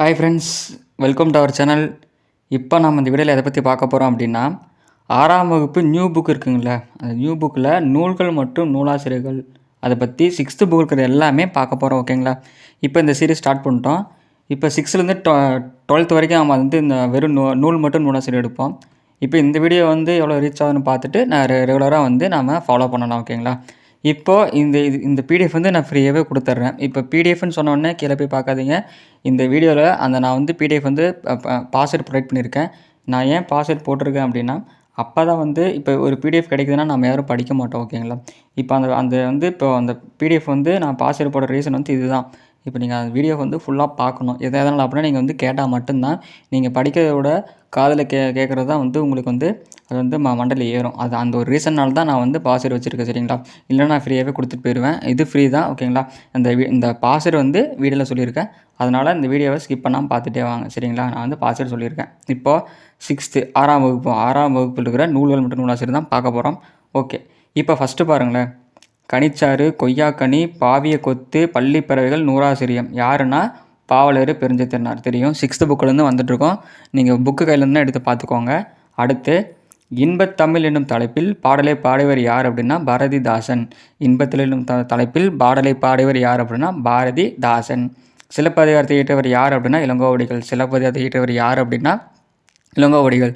Hi friends welcome to our channel இப்போ நம்ம இந்த வீடியோவில் எதை பற்றி பார்க்க போகிறோம் அப்படின்னா ஆறாம் வகுப்பு நியூ புக் இருக்குங்களே அந்த நியூ புக்கில் நூல்கள் மற்றும் நூலாசிரியர்கள் அதை பற்றி சிக்ஸ்த்து புக் இருக்கிற எல்லாமே பார்க்க போகிறோம் ஓகேங்களா இப்போ இந்த சீரீஸ் ஸ்டார்ட் பண்ணிட்டோம். இப்போ சிக்ஸ்த்துலேருந்து டுவெல்த் வரைக்கும் நம்ம வந்து இந்த வெறும் நூ நூல் மட்டும் நூலாசிரியர் எடுப்போம். இப்போ இந்த வீடியோ வந்து எவ்வளோ ரீச் ஆகுதுன்னு பார்த்துட்டு நான் ரெகுலராக வந்து நாம் ஃபாலோ பண்ணலாம் ஓகேங்களா இப்போது இந்த இது இந்த பிடிஎஃப் வந்து நான் ஃப்ரீயாகவே கொடுத்துட்றேன். இப்போ பிடிஎஃப்னு சொன்னோடனே கீழே போய் பார்க்காதீங்க. இந்த வீடியோவில் அந்த நான் வந்து பிடிஎஃப் வந்து பாஸ்வேர்ட் ப்ரொவைட் பண்ணியிருக்கேன். நான் ஏன் பாஸ்வேர்ட் போட்டிருக்கேன் அப்படின்னா அப்போ தான் வந்து இப்போ ஒரு பிடிஎஃப் கிடைக்குதுன்னா நம்ம யாரும் படிக்க மாட்டோம் ஓகேங்களா இப்போ அந்த அந்த வந்து இப்போ அந்த பிடிஎஃப் வந்து நான் பாஸ்வேர்ட் போடுற ரீசன் வந்து இதுதான். இப்போ நீங்கள் அந்த வீடியோ வந்து ஃபுல்லாக பார்க்கணும். எது எதனால் அப்படின்னா நீங்கள் வந்து கேட்டால் மட்டும்தான். நீங்கள் படிக்கிறத விட காதில் கே கேட்குறது தான் வந்து உங்களுக்கு வந்து அது வந்து ம மண்டையில் ஏறும். அது அந்த ஒரு ரீசன்னால் தான் நான் வந்து பாஸ்வேர்டு வச்சுருக்கேன் சரிங்களா? இல்லை நான் ஃப்ரீயாகவே கொடுத்துட்டு போயிடுவேன் இது ஃப்ரீ தான் ஓகேங்களா? இந்த வீ இந்த பாஸ்வேர்டு வந்து வீடியோவில் சொல்லியிருக்கேன். அதனால் இந்த வீடியோவை ஸ்கிப் பண்ணாமல் பார்த்துட்டே வாங்க சரிங்களா? நான் வந்து பாஸ்வேர்டு சொல்லியிருக்கேன். இப்போது சிக்ஸ்த்து ஆறாம் வகுப்பு ஆறாம் வகுப்பில் இருக்கிற நூல்கள் மற்றும் நூலாசிரியர் தான் பார்க்க போகிறோம் ஓகே. இப்போ ஃபஸ்ட்டு பாருங்களேன். கனிச்சாறு கொய்யாக்கனி பாவிய கொத்து பள்ளி பறவைகள் நூறாசிரியம். யாருன்னா பாவலர் பெருஞ்சத்தினார் தெரியும். சிக்ஸ்த்து புக்கிலேருந்து வந்துட்டுருக்கோம். நீங்கள் புக்கு கையிலேருந்து எடுத்து பார்த்துக்கோங்க. அடுத்து இன்பத்தமிழ் என்னும் தலைப்பில் பாடலை பாடியவர் யார் அப்படின்னா பாரதிதாசன். இன்பத்தில் என்னும் த தலைப்பில் பாடலை பாடியவர் யார் அப்படின்னா பாரதிதாசன். சிலப்பதிகாரத்தை ஈட்டவர் யார் அப்படின்னா இளங்கோவடிகள். சிலப்பதிகாரத்தை ஈட்டவர் யார் அப்படின்னா இளங்கோவடிகள்.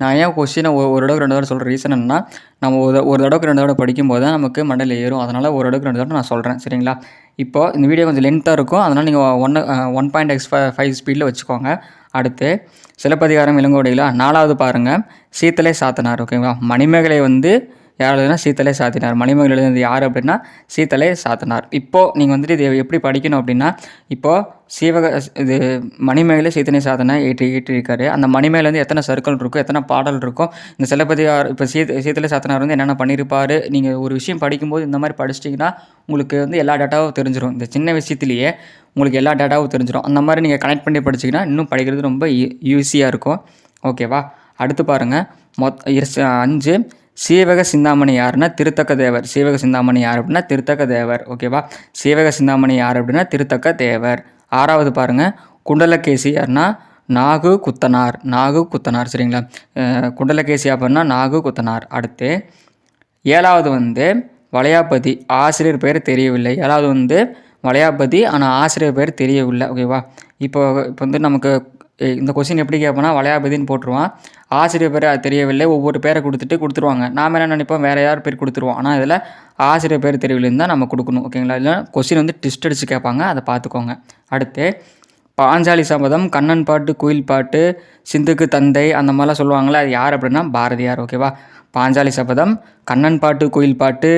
நான் ஏன் கொஸ்டினை ஒரு ஒரு தடவை ரெண்டு தடவை சொல்கிற ரீசன் என்னன்னா நம்ம ஒரு ஒரு தடவைக்கு ரெண்டு தடவை படிக்கும்போது தான் நமக்கு மண்டல ஏறும். அதனால் ஒரு தடவைக்கு ரெண்டு தடவை நான் சொல்கிறேன் சரிங்களா? இப்போது இந்த வீடியோ கொஞ்சம் லென்த்தாக இருக்கும். அதனால் நீங்கள் ஒன்று ஒன் பாயிண்ட் எக்ஸ் ஃபைவ் ஸ்பீடில் வச்சுக்கோங்க. அடுத்து சிலப்பதிகாரம் இளங்கோடிகளா நாலாவது பாருங்கள் சீத்தலை சாத்தனார் ஓகேங்களா மணிமேகலை வந்து யார் எழுதுனா சீத்தலை சாத்தினார். மணிமகள் எழுதுனது யார் அப்படின்னா சீத்தலை சாத்தினார். இப்போது நீங்கள் வந்துட்டு இது எப்படி படிக்கணும் அப்படின்னா இப்போது சீவக இது மணிமேகலை சீத்தனை சாதனை ஏற்றி ஏற்றிருக்காரு. அந்த மணிமேகலை வந்து எத்தனை சர்க்கிள் இருக்கும் எத்தனை பாடல் இருக்கும் இந்த சிலப்பதிகார் இப்போ சீ சீத்தலை சாத்தனார் வந்து என்னென்ன பண்ணியிருப்பார் நீங்கள் ஒரு விஷயம் படிக்கும்போது இந்த மாதிரி படிச்சிட்டிங்கன்னா உங்களுக்கு வந்து எல்லா டேட்டாவும் தெரிஞ்சிடும் இந்த சின்ன விஷயத்துலேயே உங்களுக்கு எல்லா டேட்டாவும் தெரிஞ்சிடும் அந்த மாதிரி நீங்கள் கனெக்ட் பண்ணி படிச்சிங்கன்னா இன்னும் படிக்கிறது ரொம்ப ஈஸியாக இருக்கும். ஓகேவா அடுத்து பாருங்கள் மொத் அஞ்சு சீவக சிந்தாமணி யாருன்னா திருத்தக்க தேவர் சீவக சிந்தாமணி யார் அப்படின்னா திருத்தக்க தேவர் ஓகேவா சீவக சிந்தாமணி யார் அப்படின்னா திருத்தக்க தேவர் ஆறாவது பாருங்கள் குண்டலகேசி யாருன்னா நாகு குத்தனார் நாகு குத்தனார் சரிங்களா குண்டலகேசி அப்படின்னா நாகு குத்தனார் அடுத்து ஏழாவது வந்து வளையாபதி. ஆசிரியர் பேர் தெரியவில்லை. ஏழாவது வந்து வளையாபதி ஆனால் ஆசிரியர் பேர் தெரியவில்லை. ஓகேவா இப்போ இப்போ வந்து நமக்கு இந்த கொஸ்டின் எப்படி கேட்போன்னா வளையாபதின்னு போட்டுருவான். ஆசிரியர் பேர் அது தெரியவில்லை. ஒவ்வொரு பேரை கொடுத்துட்டு கொடுத்துருவாங்க. நாம் என்ன நினைப்போம்? வேறு யார் பேர் கொடுத்துருவோம்? ஆனால் இதில் ஆசிரியர் பேர் தெரியவில்லைன்னு தான் நம்ம கொடுக்கணும். ஓகேங்களா இல்லை கொஸ்டின் வந்து டிஸ்ட் அடித்து கேட்பாங்க. அதை பார்த்துக்கோங்க. அடுத்து பாஞ்சாலி சபதம் கண்ணன் பாட்டு குயில் பாட்டு சிந்துக்கு தந்தை அந்த மாதிரிலாம் சொல்லுவாங்களே அது யார் அப்படின்னா பாரதியார். ஓகேவா பாஞ்சாலி சபதம் கண்ணன் பாட்டு குயில் பாட்டு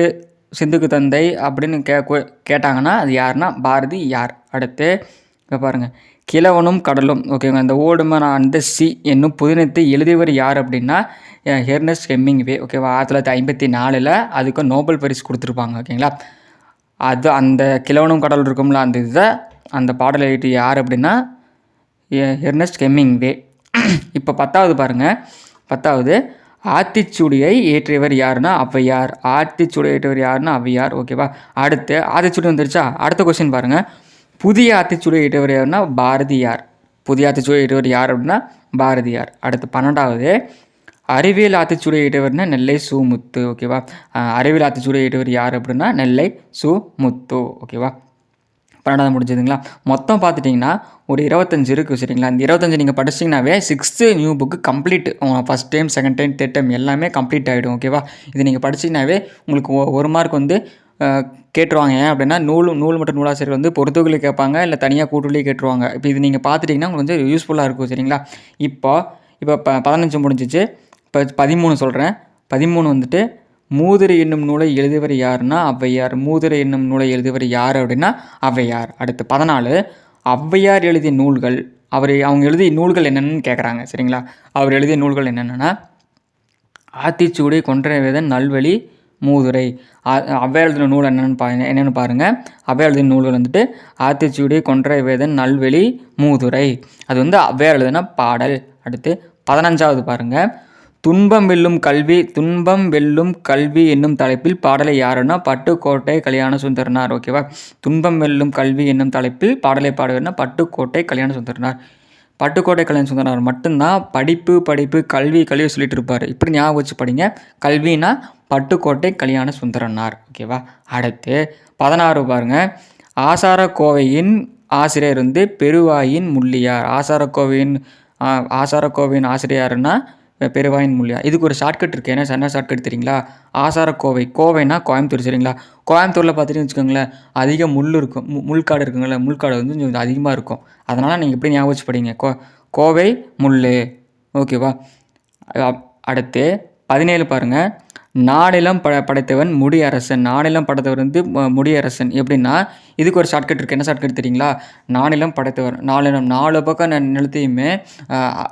சிந்துக்கு தந்தை அப்படின்னு கே கேட்டாங்கன்னா அது யாருன்னா பாரதி யார்? அடுத்து இப்போ பாருங்கள் கிழவனும் கடலும். ஓகேங்க இந்த ஓடுமன் அந்த சி என்னும் புதினத்தை எழுதியவர் யார் அப்படின்னா ஹெர்னஸ் ஹெம்மிங்வே ஓகேவா ஆயிரத்தி தொள்ளாயிரத்தி ஐம்பத்தி நாலில் அதுக்கு நோபல் பரிசு கொடுத்துருப்பாங்க ஓகேங்களா அது அந்த கிழவனும் கடல் இருக்கும்ல அந்த இதை அந்த பாடல் எழுதி யார் அப்படின்னா ஹெர்னஸ்ட் ஹெம்மிங்வே இப்போ பத்தாவது பாருங்கள் பத்தாவது ஆத்திச்சூடியை ஏற்றியவர் யாருன்னா அவ்வையார். ஆத்திச்சூடியை ஏற்றியவர் யாருன்னா அவ்வையார். ஓகேவா அடுத்து ஆத்திச்சூடி வந்துருச்சா? அடுத்த கொஸ்டின் பாருங்கள் புதிய ஆத்திச்சூடி இட்டவர் யாருன்னா பாரதியார். புதிய ஆத்திச்சூடி இட்டவர் யார் அப்படின்னா பாரதியார். அடுத்து பன்னெண்டாவது அறிவியல் ஆத்திச்சூடி இட்டவர்னா நெல்லை சு முத்து ஓகேவா அறிவியல் ஆத்திச்சூடி இட்டவர் யார் அப்படின்னா நெல்லை சு முத்து ஓகேவா? பன்னெண்டாவது முடிஞ்சதுங்களா? மொத்தம் பார்த்துட்டிங்கன்னா ஒரு இருபத்தஞ்சு இருக்குது சரிங்களா? இந்த இருபத்தஞ்சு நீங்கள் படிச்சிங்கனாவே sixth new book complete first time second time third time எல்லாமே கம்ப்ளீட் ஆகிடும் ஓகேவா? இது நீங்கள் படிச்சிங்கனாவே உங்களுக்கு ஒரு மார்க் வந்து கேட்டுருவாங்க. ஏன் அப்படின்னா நூல் நூல் மற்றும் நூலாசிரியர் வந்து பொறுத்துகளை கேட்பாங்க இல்லை தனியாக கூட்டுலேயே கேட்டுருவாங்க. இப்போ இது நீங்கள் பார்த்துட்டிங்கன்னா உங்களுக்கு வந்து யூஸ்ஃபுல்லாக இருக்கும் சரிங்களா? இப்போ இப்போ ப பதினஞ்சு முடிஞ்சிச்சு. இப்போ பதிமூணு சொல்கிறேன் பதிமூணு வந்துட்டு மூதிரை என்னும் நூலை எழுதியவர் யாருன்னா ஔவையார். மூதிரை என்னும் நூலை எழுதியவர் யார் அப்படின்னா ஔவையார். அடுத்து பதினாலு ஔவையார் எழுதிய நூல்கள் அவர் அவங்க எழுதிய நூல்கள் என்னென்னு கேட்குறாங்க சரிங்களா? அவர் எழுதிய நூல்கள் என்னென்னா ஆத்திச்சூடி கொன்றைவேதன் நல்வழி மூதுரை. அவ்வை எழுதின நூல் என்னென்னு பா என்னென்னு பாருங்கள் அவ்வை எழுதின நூல்கள் வந்துட்டு ஆத்திச்சூடி கொன்றை வேதன் நல்வெளி மூதுரை. அது வந்து அவ்வை எழுதின பாடல். அடுத்து பதினஞ்சாவது பாருங்கள் துன்பம் வெல்லும் கல்வி துன்பம் வெல்லும் கல்வி என்னும் தலைப்பில் பாடலை யாருன்னா பட்டுக்கோட்டை கல்யாண சுந்தரனார் ஓகேவா? துன்பம் வெல்லும் கல்வி என்னும் தலைப்பில் பாடலை பாடுவதுன்னா பட்டுக்கோட்டை கல்யாண சுந்தரனார் பட்டுக்கோட்டை கல்யாண சுந்தரனார் மட்டும்தான் படிப்பு படிப்பு கல்வி கல்வி சொல்லிட்டு இருப்பார் இப்படி ஞாபகம் வச்சு படிங்க. கல்வினா பட்டுக்கோட்டை கல்யாண சுந்தரனார். ஓகேவா அடுத்து பதினாறு பாருங்க. ஆசாரக்கோவையின் ஆசிரியர் வந்து பெருவாயின் முள்ளியார். ஆசாரக்கோவையின் ஆ, ஆசாரக்கோவையின் ஆசிரியர்னா பெருவாயின் மூலியா. இதுக்கு ஒரு ஷார்ட்கட் இருக்குது என்ன என்ன ஷார்ட்கட் தெரியுங்களா? கோவை கோவைனா கோயம்புத்தூர் சரிங்களா? கோயம்புத்தூரில் பார்த்துட்டு வச்சுக்கோங்களேன் அதிக முள் இருக்கும். மு- முள்காடு இருக்குங்களா முள்காடு வந்து கொஞ்சம் அதிகமாக இருக்கும். அதனால் நீங்கள் எப்படி ஞாபகம் கோ கோவை முள் ஓகேவா? அடுத்து பதினேழு பாருங்கள் நாடிலம் ப படைத்தவன் முடியரசன். நாடிலம் படைத்தவர் வந்து முடியரசன். எப்படின்னா இதுக்கு ஒரு ஷார்ட்கட் இருக்குது என்ன ஷார்ட்கட் தெரியுங்களா? நாடிலம் படைத்தவர். நாலிலம் நாலு பக்கம் நிலத்தையுமே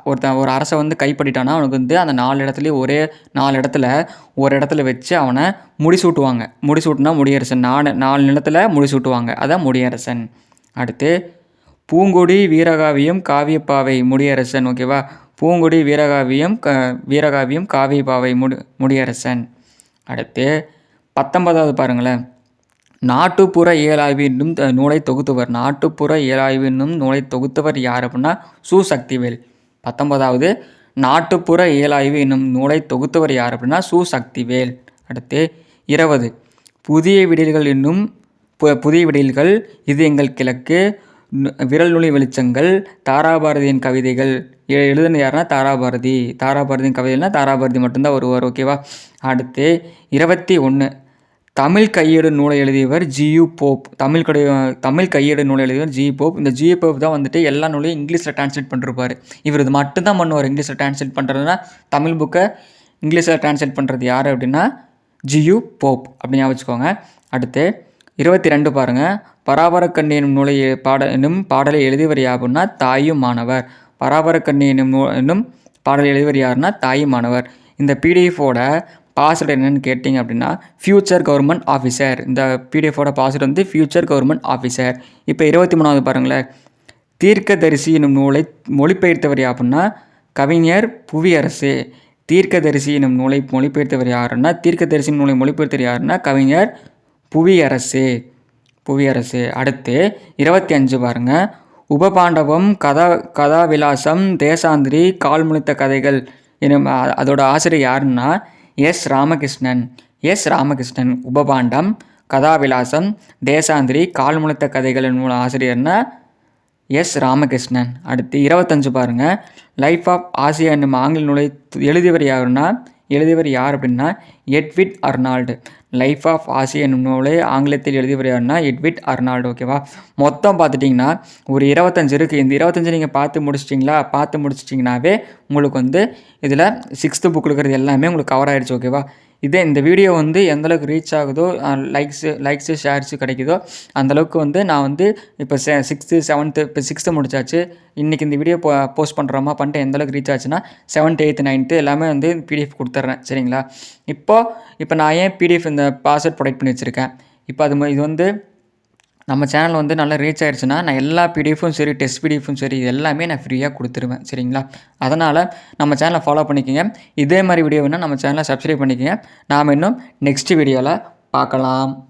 ஒருத்தன் ஒரு அரசை வந்து கைப்பற்றிட்டானா அவனுக்கு வந்து அந்த நாலு இடத்துலையும் ஒரே நாலு இடத்துல ஒரு இடத்துல வச்சு அவனை முடிசூட்டுவாங்க. முடிசூட்டுனா முடியரசன். நாலு நாலு நிலத்தில் முடிசூட்டுவாங்க. அதான் முடியரசன். அடுத்து பூங்கொடி வீரகாவியம் காவியப்பாவை முடியரசன். ஓகேவா? பூங்குடி வீரகாவியம் க வீரகாவியம் காவியப்பாவை முடி முடியரசன். அடுத்து பத்தொன்பதாவது பாருங்களேன். நாட்டுப்புற இயலாய்வு என்னும் த- நூலை தொகுத்தவர். நாட்டுப்புற இயலாய்வு என்னும் நூலை தொகுத்தவர் யார் அப்படின்னா சுசக்திவேல் பத்தொன்பதாவது நாட்டுப்புற இயலாய்வு என்னும் நூலை தொகுத்தவர் யார் அப்படின்னா சுசக்திவேல் அடுத்து இருபது புதிய விடில்கள் என்னும் பு புதிய விடில்கள் இது எங்கள் கிழக்கு விரல் நுழி வெளிச்சங்கள் தாராபாரதியின் கவிதைகள். எ- யாருன்னா தாராபாரதி. தாராபாரதியின் கவிதைகள்னா தாராபாரதி மட்டும்தான் வருவார் ஓகேவா அடுத்து இருபத்தி ஒன்று தமிழ் கையேடு நூலை எழுதியவர் ஜியு போப். தமிழ் கடை தமிழ் கையேடு நூலை எழுதியவர் ஜி போப். இந்த ஜி போப் தான் வந்துட்டு எல்லா நூலையும் இங்கிலீஷில் டிரான்ஸ்லேட் பண்ணிருப்பார். இவர் இது மட்டும்தான் பண்ணுவார் இங்கிலீஷில் டிரான்ஸ்லேட் பண்ணுறதுனா தமிழ் புக்கை இங்கிலீஷில் டிரான்ஸ்லேட் பண்ணுறது யார் அப்படின்னா ஜியு போப். அப்படின்னு ஞாபகம் வச்சுக்கோங்க. அடுத்து இருபத்தி ரெண்டு பாருங்கள் பராபரக்கண்ணி எனும் நூலை பாடலும் பாட பாடலை எழுதியவர் யாருன்னா தாயும் மாணவர் பராபரக்கண்ணி எனும் நூ என்னும் பாடலை எழுதியவர் யாருன்னா தாயும் மாணவர் இந்த பிடிஎஃபோட பாஸ்வேர்டு என்னென்னு கேட்டிங்க அப்படின்னா ஃபியூச்சர் கவர்மெண்ட் ஆஃபீஸர் இந்த பிடிஎஃபோட பாஸ்வேர்டு வந்து ஃபியூச்சர் கவர்மெண்ட் ஆஃபீஸர் இப்போ இருபத்தி மூணாவது பாருங்களேன். தீர்க்கதரிசி என்னும் நூலை மொழிபெயர்த்தவர் யாருன்னா கவிஞர் புவியரசு. தீர்க்கதரிசி என்னும் நூலை மொழிபெயர்த்தவர் யாருன்னா தீர்க்கதரிசி நூலை மொழிபெயர்த்தவர் யாருன்னா கவிஞர் புவியரசு. புவியரசு அடுத்து இருபத்தி அஞ்சு பாருங்க. உபபாண்டவம் கதா கதாவிலாசம் தேசாந்திரி கால்முளைத்த கதைகள் எனும் அதோட ஆசிரியர் யாருன்னா எஸ் ராமகிருஷ்ணன். எஸ் ராமகிருஷ்ணன் உபபாண்டம் கதாவிலாசம் தேசாந்திரி கால்முளைத்த கதைகள் என்னும் ஆசிரியர்னா எஸ் ராமகிருஷ்ணன். அடுத்து இருபத்தஞ்சு பாருங்க. லைஃப் ஆஃப் ஆசியா என்னும் ஆங்கில நூலை எழுதியவர் யாருன்னா எழுதியவர் யார் அப்படின்னா எட்விட் அர்னால்டு. லைஃப் ஆஃப் ஆசி என்னும் நூலை ஆங்கிலத்தில் எழுதியவர் யாருன்னா எட்விட் அர்னால்டு ஓகேவா மொத்தம் பார்த்துட்டிங்கன்னா ஒரு இருபத்தஞ்சு இருக்குது இந்த இருபத்தஞ்சு நீங்கள் பார்த்து முடிச்சிட்டிங்களா? பார்த்து முடிச்சிட்டிங்கனாவே உங்களுக்கு வந்து இதில் சிக்ஸ்த்து புக்கில் இருக்கிறது எல்லாமே உங்களுக்கு கவர் ஆகிடுச்சு ஓகேவா இதே இந்த வீடியோ வந்து எந்தளவுக்கு ரீச் ஆகுதோ லைக்ஸு லைக்ஸு ஷேர்ஸு கிடைக்குதோ அந்தளவுக்கு வந்து நான் வந்து இப்போ செ சிக்ஸ்த்து செவன்த்து இப்போ சிக்ஸ்த்து முடிச்சாச்சு. இன்றைக்கி இந்த வீடியோ போ போஸ்ட் பண்ணுறோமா பண்ணிட்டு எந்த அளவுக்கு ரீச் ஆச்சுன்னா செவன்த் எயித்து நைன்த்து எல்லாமே வந்து பிடிஎஃப் கொடுத்துட்றேன் சரிங்களா? இப்போ இப்போ நான் ஏன் பிடிஎஃப் இந்த பாஸ்வேர்ட் ப்ரொடெக்ட் பண்ணி வச்சுருக்கேன்? இப்போ அது இது வந்து நம்ம சேனல் வந்து நல்லா ரீச் ஆயிடுச்சுன்னா நான் எல்லா பிடிஎஃப்பும் சரி டெஸ்ட் பிடிஎஃபும் சரி இது எல்லாமே நான் ஃப்ரீயாக கொடுத்துருவேன். சரிங்களா? அதனால் நம்ம சேனலை ஃபாலோ பண்ணிக்கோங்க. இதே மாதிரி வீடியோ வேணால் நம்ம சேனலை சப்ஸ்கிரைப் பண்ணிக்கோங்க. நாம் இன்னும் நெக்ஸ்ட் வீடியோவில் பார்க்கலாம்.